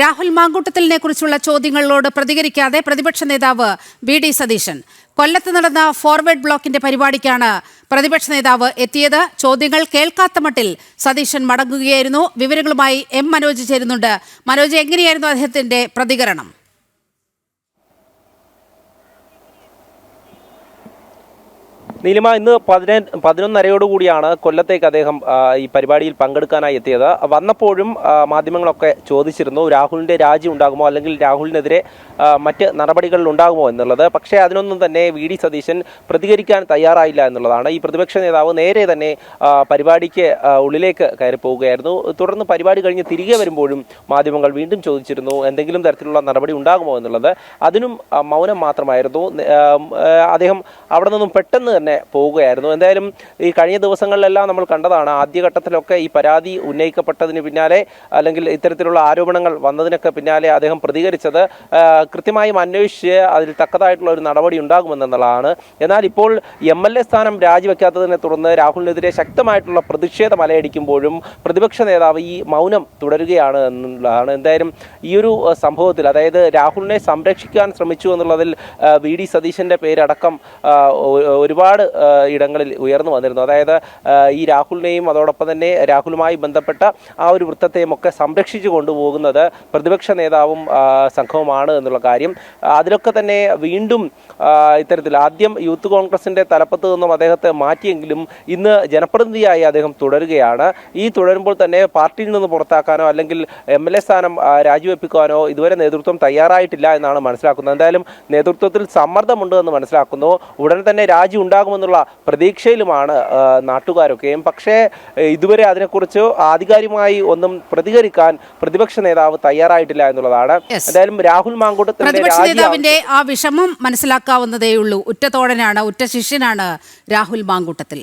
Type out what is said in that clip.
രാഹുൽ മാങ്കൂട്ടത്തിലിനെ കുറിച്ചുള്ള ചോദ്യങ്ങളോട് പ്രതികരിക്കാതെ പ്രതിപക്ഷ നേതാവ് വി ഡി സതീശൻ. കൊല്ലത്ത് നടന്ന ഫോർവേഡ് ബ്ലോക്കിന്റെ പരിപാടിക്കാണ് പ്രതിപക്ഷ നേതാവ് എത്തിയത്. ചോദ്യങ്ങൾ കേൾക്കാത്ത മട്ടിൽ സതീശൻ മടങ്ങുകയായിരുന്നു. വിവരങ്ങളുമായി എം മനോജ് ചേരുന്നുണ്ട്. മനോജ് എങ്ങനെയായിരുന്നു അദ്ദേഹത്തിന്റെ പ്രതികരണം? നീലിമ ഇന്ന് പതിനൊന്നരയോട് കൂടിയാണ് കൊല്ലത്തേക്ക് അദ്ദേഹം ഈ പരിപാടിയിൽ പങ്കെടുക്കാനായി എത്തിയത്. വന്നപ്പോഴും മാധ്യമങ്ങളൊക്കെ ചോദിച്ചിരുന്നു രാഹുലിന്റെ രാജി ഉണ്ടാകുമോ അല്ലെങ്കിൽ രാഹുലിനെതിരെ മറ്റ് നടപടികളിൽ ഉണ്ടാകുമോ എന്നുള്ളത്. പക്ഷേ അതിനൊന്നും തന്നെ വി ഡി സതീശൻ പ്രതികരിക്കാൻ തയ്യാറായില്ല എന്നുള്ളതാണ്. ഈ പ്രതിപക്ഷ നേതാവ് നേരെ തന്നെ പരിപാടിക്ക് ഉള്ളിലേക്ക് കയറി പോവുകയായിരുന്നു. തുടർന്ന് പരിപാടി കഴിഞ്ഞ് തിരികെ വരുമ്പോഴും മാധ്യമങ്ങൾ വീണ്ടും ചോദിച്ചിരുന്നു എന്തെങ്കിലും തരത്തിലുള്ള നടപടി ഉണ്ടാകുമോ എന്നുള്ളത്. അതിനും മൗനം മാത്രമായിരുന്നു. അദ്ദേഹം അവിടെ നിന്നും പെട്ടെന്ന് തന്നെ പോവുകയായിരുന്നു. എന്തായാലും ഈ കഴിഞ്ഞ ദിവസങ്ങളിലെല്ലാം നമ്മൾ കണ്ടതാണ് ആദ്യഘട്ടത്തിലൊക്കെ ഈ പരാതി ഉന്നയിക്കപ്പെട്ടതിന് പിന്നാലെ അല്ലെങ്കിൽ ഇത്തരത്തിലുള്ള ആരോപണങ്ങൾ വന്നതിനൊക്കെ പിന്നാലെ അദ്ദേഹം പ്രതികരിച്ചത്. കൃത്യമായും അന്വേഷിച്ച് അതിൽ തക്കതായിട്ടുള്ള ഒരു നടപടി ഉണ്ടാകുമെന്നുള്ളതാണ്. എന്നാൽ ഇപ്പോൾ എം എൽ എ സ്ഥാനം രാജിവെക്കാത്തതിനെ തുടർന്ന് രാഹുലിനെതിരെ ശക്തമായിട്ടുള്ള പ്രതിഷേധം അലയടിക്കുമ്പോഴും പ്രതിപക്ഷ നേതാവ് ഈ മൗനം തുടരുകയാണ് എന്നുള്ളതാണ്. എന്തായാലും ഈ ഒരു സംഭവത്തിൽ അതായത് രാഹുലിനെ സംരക്ഷിക്കാൻ ശ്രമിച്ചു എന്നുള്ളതിൽ വി. ഡി. സതീശന്റെ പേരടക്കം ഒരുപാട് ഇടങ്ങളിൽ ഉയർന്നു വന്നിരുന്നു. അതായത് ഈ രാഹുലിനെയും അതോടൊപ്പം തന്നെ രാഹുലുമായി ബന്ധപ്പെട്ട ആ ഒരു വൃത്തത്തെയും ഒക്കെ സംരക്ഷിച്ചു കൊണ്ടുപോകുന്നത് പ്രതിപക്ഷ നേതാവും സംഘവുമാണ് എന്നുള്ള കാര്യം. അതിലൊക്കെ തന്നെ വീണ്ടും ഇത്തരത്തിൽ ആദ്യം യൂത്ത് കോൺഗ്രസിന്റെ തലപ്പത്ത് നിന്നും അദ്ദേഹത്തെ മാറ്റിയെങ്കിലും ഇന്ന് ജനപ്രതിനിധിയായി അദ്ദേഹം തുടരുകയാണ്. ഈ തുടരുമ്പോൾ തന്നെ പാർട്ടിയിൽ നിന്ന് പുറത്താക്കാനോ അല്ലെങ്കിൽ എം എൽ എ സ്ഥാനം രാജിവെപ്പിക്കുവാനോ ഇതുവരെ നേതൃത്വം തയ്യാറായിട്ടില്ല എന്നാണ് മനസ്സിലാക്കുന്നത്. എന്തായാലും നേതൃത്വത്തിൽ സമ്മർദ്ദമുണ്ട് എന്ന് മനസ്സിലാക്കുന്നു. ഉടൻ തന്നെ രാജി ഉണ്ടാകുമെന്നുള്ള പ്രതീക്ഷയിലുമാണ് നാട്ടുകാരൊക്കെയും പക്ഷേ ഇതുവരെ അതിനെക്കുറിച്ച് ആധികാരികമായി ഒന്നും പ്രതികരിക്കാൻ പ്രതിപക്ഷ നേതാവ് തയ്യാറായിട്ടില്ല എന്നുള്ളതാണ്. എന്തായാലും രാഹുൽ പ്രതിപക്ഷ നേതാവിന്റെ ആ വിഷമം മനസ്സിലാക്കാവുന്നതേയുള്ളൂ. ഉറ്റ തോഴനാണ് ഉറ്റ ശിഷ്യനാണ് രാഹുൽ മാങ്കൂട്ടത്തിൽ.